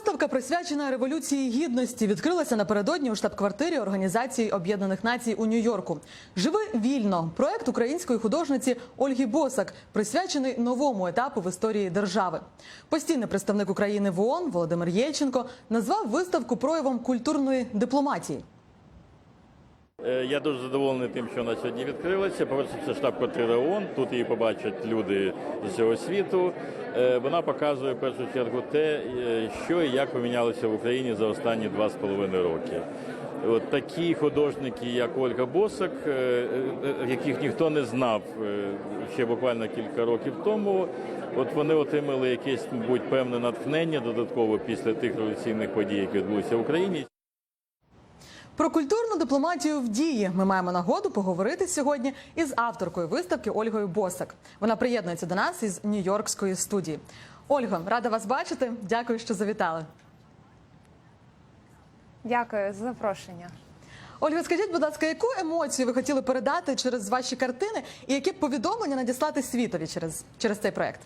Виставка присвячена революції гідності відкрилася напередодні у штаб-квартирі Організації Об'єднаних Націй у Нью-Йорку. Живи вільно. Проект української художниці Ольги Босак присвячений новому етапу в історії держави. Постійний представник України в ООН Володимир Єльченко назвав виставку проявом культурної дипломатії. Е, Я дуже задоволений тим, що вона сьогодні відкрилася. Це штаб-квартира ООН. Тут її побачать люди з усього світу. Е, Вона показує в першу чергу те, е, що і як помінялося в Україні за останні два з половиною роки. От такі художники, як Ольга Босак, яких ніхто не знав ще буквально кілька років тому. От вони отримали якесь, мабуть, певне натхнення додатково після тих революційних подій, які відбулися в Україні. Про культурну дипломатію в дії ми маємо нагоду поговорити сьогодні із авторкою виставки Ольгою Босак. Вона приєднується до нас із Нью-Йоркської студії. Ольга, рада вас бачити. Дякую, що завітали. Дякую за запрошення. Ольга, скажіть, будь ласка, яку емоцію ви хотіли передати через ваші картини, і яке повідомлення надіслати світові через, через цей проект?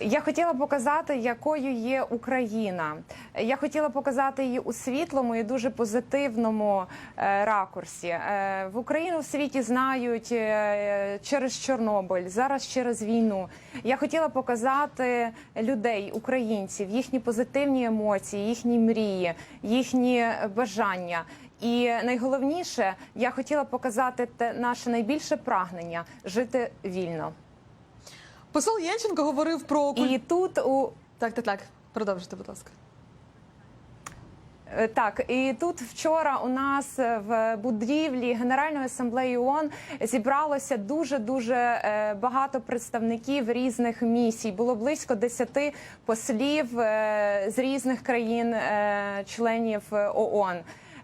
Я хотіла показати, якою є Україна. Я хотіла показати її у світлому і дуже позитивному е, ракурсі. Е, в Україну в світі знають е, через Чорнобиль, зараз через війну. Я хотіла показати людей, українців, їхні позитивні емоції, їхні мрії, їхні бажання. І найголовніше, я хотіла показати те наше найбільше прагнення жити вільно. Посол Єльченко говорив про. І тут у так, так, так. Продовжуйте, будь ласка. Е, Так, і тут вчора у нас е, в будівлі Генеральної асамблеї ООН зібралося дуже дуже багато представників різних місій. Було близько 10 послів е, з різних країн е, членів е, ООН.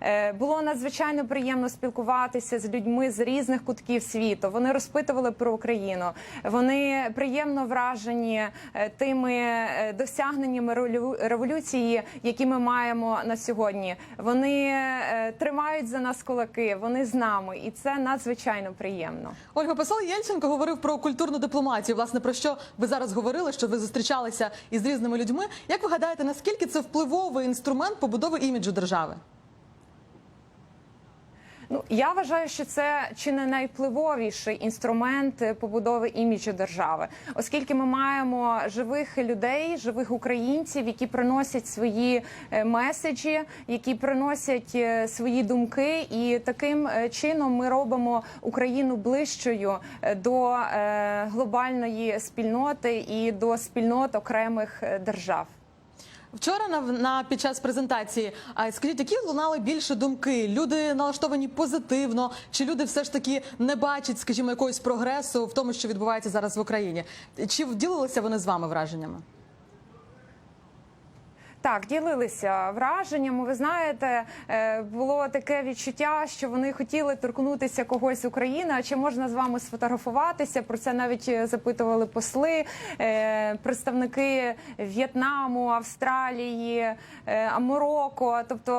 Е, Було надзвичайно приємно спілкуватися з людьми з різних кутків світу. Вони розпитували про Україну. Вони приємно вражені е, тими е, досягненнями револю- революції, які ми маємо на сьогодні. Вони тримають за нас кулаки, вони з нами, і це надзвичайно приємно. Ольга, посол Єльченко говорив про культурну дипломатію. Власне, про що ви зараз говорили, що ви зустрічалися із різними людьми. Як ви гадаєте, наскільки це впливовий інструмент побудови іміджу держави? Ну я вважаю, що це чи не найвпливовіший інструмент побудови іміджу держави, оскільки ми маємо живих людей, живих українців, які приносять свої е, меседжі, які приносять е, свої думки, і таким е, чином ми робимо Україну ближчою до глобальної спільноти і до спільнот окремих держав. Вчора на, на під час презентації а скажіть, які лунали більше думки? Люди налаштовані позитивно, чи люди все ж таки не бачать, скажімо, якогось прогресу в тому, що відбувається зараз в Україні? Чи вділилися вони з вами враженнями? Так, ділилися враженнями. Ви знаєте, е, було таке відчуття, що вони хотіли торкнутися когось України. А чи можна з вами сфотографуватися? Про це навіть е, запитували посли, е, представники В'єтнаму, Австралії, Марокко. Тобто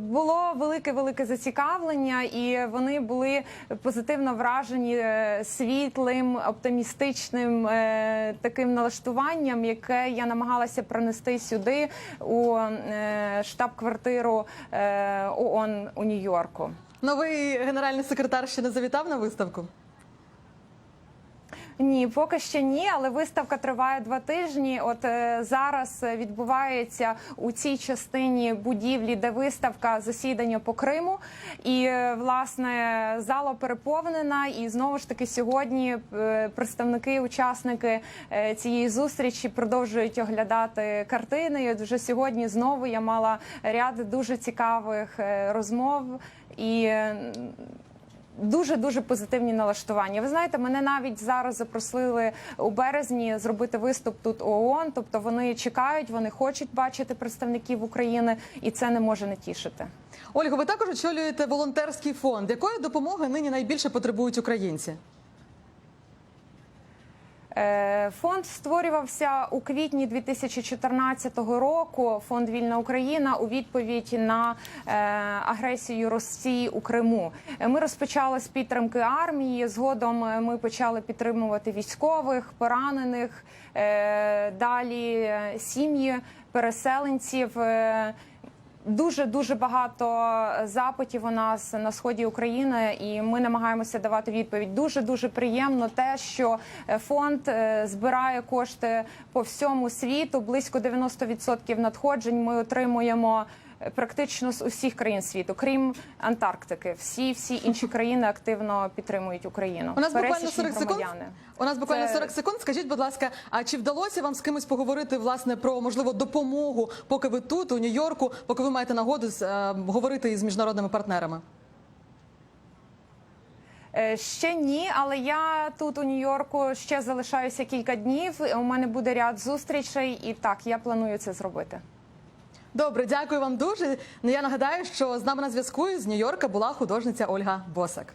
було велике велике зацікавлення, і вони були позитивно вражені світлим, оптимістичним таким налаштуванням, яке я намагалася принести сюди у е, штаб-квартиру е, ООН у Нью-Йорку. Новий генеральний секретар ще не завітав на виставку. Ні, поки ще ні, але виставка триває два тижні. От е, зараз відбувається у цій частині будівлі, де виставка засідання по Криму. І е, власне зала переповнена. І знову ж таки сьогодні е, представники, учасники е, цієї зустрічі продовжують оглядати картини. І от вже сьогодні знову я мала ряд дуже цікавих е, розмов і. е, Дуже дуже позитивні налаштування. Ви знаєте, мене навіть зараз запросили у березні зробити виступ тут ООН. Тобто вони чекають, вони хочуть бачити представників України, і це не може не тішити. Ольга, ви також очолюєте волонтерський фонд. Якої допомоги нині найбільше потребують українці? Е, Фонд створювався у квітні 2014 року. Фонд Вільна Україна у відповідь на е, агресію Росії у Криму. Ми розпочали з підтримки армії. Згодом е, ми почали підтримувати військових, поранених. Далі сім'ї переселенців. Е, Дуже дуже багато запитів у нас на сході України, і ми намагаємося давати відповідь. Дуже дуже приємно те, що е, фонд е, збирає кошти по всьому світу. Близько 90% надходжень ми отримуємо. Практично з усіх країн світу, крім Антарктики, всі всі інші країни активно підтримують Україну. У нас буквально Пересічні 40 секунд. У нас буквально Це- 40 секунд. Скажіть, будь ласка, а чи вдалося вам з кимось поговорити власне про можливо допомогу, поки ви тут, у Нью-Йорку, поки ви маєте нагоду з, е, говорити із міжнародними партнерами? Е, Ще ні, але я тут у Нью-Йорку ще залишаюся кілька днів. У мене буде ряд зустрічей, і так я планую це зробити. Добре, дякую вам дуже. Ну, Я нагадаю, що з нами на зв'язку з Нью-Йорка була художниця Ольга Босак.